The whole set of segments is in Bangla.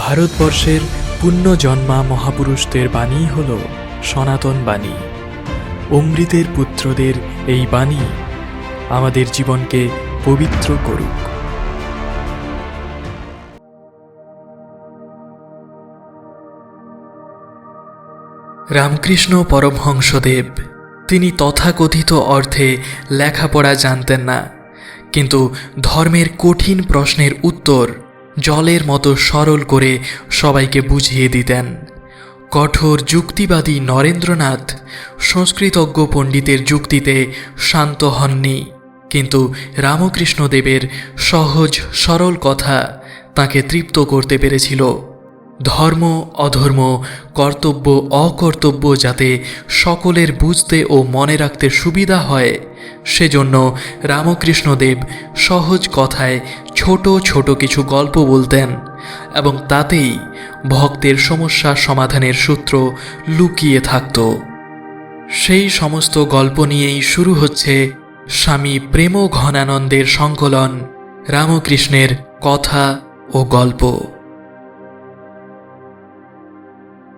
ভারতবর্ষের পুণ্যজন্মা মহাপুরুষদের বাণী হল সনাতন বাণী। অমৃতের পুত্রদের এই বাণী আমাদের জীবনকে পবিত্র করুক। রামকৃষ্ণ পরমহংসদেব, তিনি তথাকথিত অর্থে লেখাপড়া জানতেন না, কিন্তু ধর্মের কঠিন প্রশ্নের উত্তর জলের মতো সরল করে সবাইকে বুঝিয়ে দিতেন। কঠোর যুক্তিবাদী নরেন্দ্রনাথ সংস্কৃতজ্ঞ পণ্ডিতের যুক্তিতে শান্ত হননি, কিন্তু রামকৃষ্ণদেবের সহজ, সরল কথা তাকে তৃপ্ত করতে পেরেছিল। ধর্ম, অধর্ম, কর্তব্য, অকর্তব্য যাতে সকলের বুঝতে ও মনে রাখতে সুবিধা হয়, সেজন্য রামকৃষ্ণদেব সহজ কথায় ছোট ছোট কিছু গল্প বলতেন এবং তাতেই ভক্তের সমস্যা সমাধানের সূত্র লুকিয়ে থাকত। সেই সমস্ত গল্প নিয়েই শুরু হচ্ছে স্বামী প্রেম ঘনানন্দের সংকলন রামকৃষ্ণের কথা ও গল্প।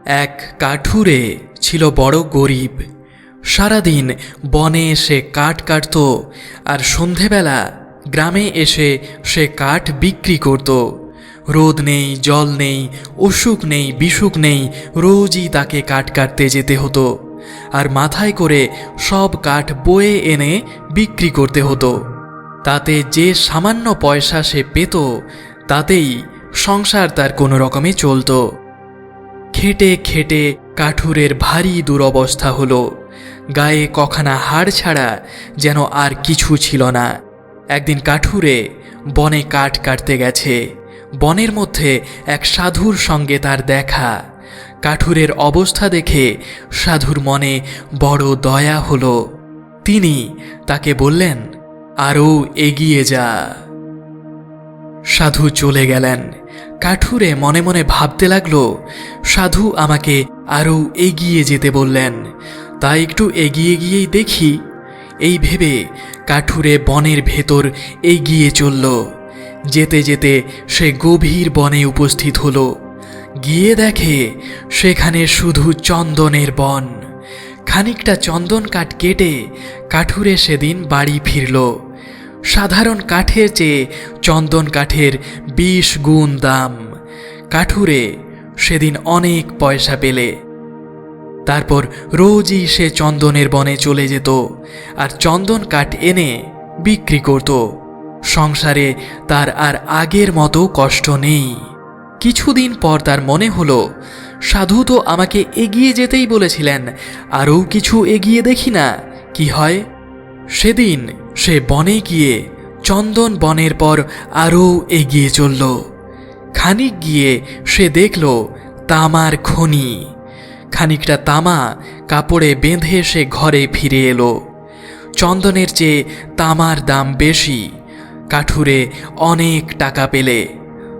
এক কাঠুরে ছিল বড় গরিব। সারাদিন বনে এসে কাঠ কাটত আর সন্ধেবেলা গ্রামে এসে সে কাঠ বিক্রি করত। রোদ নেই, জল নেই, অসুখ নেই, বিসুখ নেই, রোজই তাকে কাঠ কাটতে যেতে হতো। আর মাথায় করে সব কাঠ বয়ে এনে বিক্রি করতে হতো। তাতে যে সামান্য পয়সা সে পেত, তাতেই সংসার তার কোনো রকমে চলতো। খেটে খেটে কাঠুরের ভারী দুরবস্থা হলো। গায়ে কখানা হাড় ছাড়া যেন আর কিছু ছিল না। একদিন কাঠুরে বনে কাঠ কাটতে গেছে। বনের মধ্যে এক সাধুর সঙ্গে তার দেখা। কাঠুরের অবস্থা দেখে সাধুর মনে বড় দয়া হলো। তিনি তাকে বললেন আরও এগিয়ে যা। সাধু চলে গেলেন। কাঠুরে মনে মনে ভাবতে লাগল, সাধু আমাকে আরও এগিয়ে যেতে বললেন। তা একটু এগিয়ে গিয়েই দেখি। এই ভেবে কাঠুরে বনের ভেতর এগিয়ে চলল। যেতে যেতে সে গভীর বনে উপস্থিত হলো। গিয়ে দেখে সেখানে শুধু চন্দনের বন। খানিকটা চন্দন কাঠ কেটে কাঠুরে সেদিন বাড়ি ফিরল। সাধারণ কাঠের চেয়ে চন্দন কাঠের বিশ গুণ দাম। কাঠুরে সেদিন অনেক পয়সা পেলে। তারপর রোজই সে চন্দনের বনে চলে যেত আর চন্দন কাঠ এনে বিক্রি করত। সংসারে তার আর আগের মতো কষ্ট নেই। কিছুদিন পর তার মনে হলো, সাধু তো আমাকে এগিয়ে যেতেই বলেছিলেন, আরও কিছু এগিয়ে দেখি না, কি হয়? সেদিন সে বনে গিয়ে চন্দন বনের পর আরও এগিয়ে চলল। খানিক গিয়ে সে দেখল, তামার খনি। খানিকটা তামা কাপড়ে বেঁধে সে ঘরে ফিরে এলো। চন্দনের চেয়ে তামার দাম বেশি, কাঠুরে অনেক টাকা পেলে।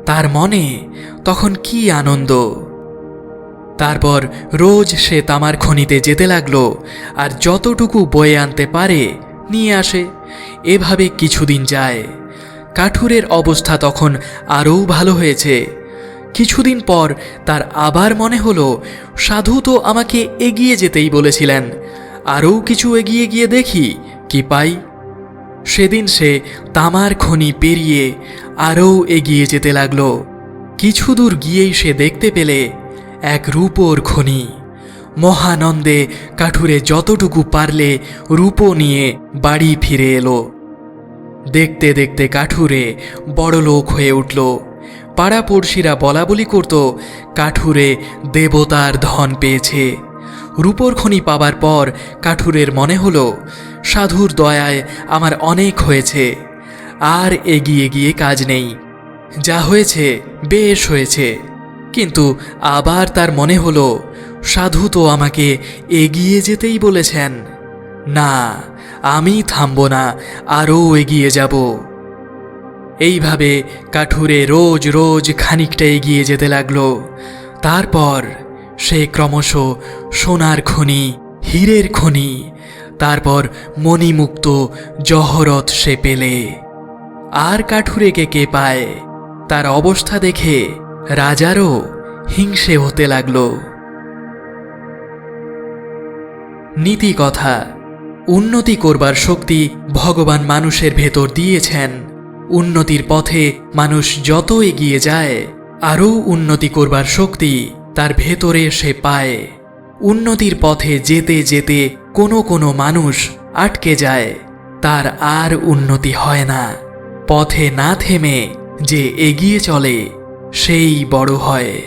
তার মনে তখন কি আনন্দ। তারপর রোজ সে তামার খনিতে যেতে লাগল আর যতটুকু বয়ে আনতে পারে নিয়ে আসে। এভাবে কিছুদিন যায়। কাঠুরের অবস্থা তখন আরও ভালো হয়েছে। কিছুদিন পর তার আবার মনে হলো, সাধু তো আমাকে এগিয়ে যেতেই বলেছিলেন। আরও কিছু এগিয়ে গিয়ে দেখি, কি পাই? সেদিন সে তামার খনি পেরিয়ে আরও এগিয়ে যেতে লাগল। কিছু দূর গিয়েই সে দেখতে পেলে এক রূপোর খনি। মহানন্দে কাঠুরে যতটুকু পারলে রূপো নিয়ে বাড়ি ফিরে এলো। দেখতে দেখতে কাঠুরে বড় লোক হয়ে উঠল। পাড়াপড়শিরা বলা বলি করত, কাঠুরে দেবতার ধন পেয়েছে। রূপোর খনি পাবার পর কাঠুরের মনে হলো, সাধুর দয়ায় আমার অনেক হয়েছে, আর এগিয়ে গিয়ে কাজ নেই। যা হয়েছে, বেশ হয়েছে। কিন্তু আবার তার মনে হলো, সাধু তো আমাকে এগিয়ে যেতেই বলেছেন। না, আমি থামব না, আরও এগিয়ে যাব। এইভাবে কাঠুরে রোজ রোজ খানিকটা এগিয়ে যেতে লাগল। তারপর সে ক্রমশ সোনার খনি, হীরের খনি, তারপর মণিমুক্ত জহরত সে পেলে। আর কাঠুরেকে কে কে পায়, তার অবস্থা দেখে রাজারও হিংসে হতে লাগল। নীতি কথা, উন্নতি করবার শক্তি ভগবান মানুষের ভেতর দিয়েছেন। উন্নতির পথে মানুষ যত এগিয়ে যায়, আরও উন্নতি করবার শক্তি তার ভেতরে সে পায়। উন্নতির পথে যেতে যেতে কোনো কোনো মানুষ আটকে যায়, তার আর উন্নতি হয় না। পথে না থেমে যে এগিয়ে চলে, সেই বড় হয়।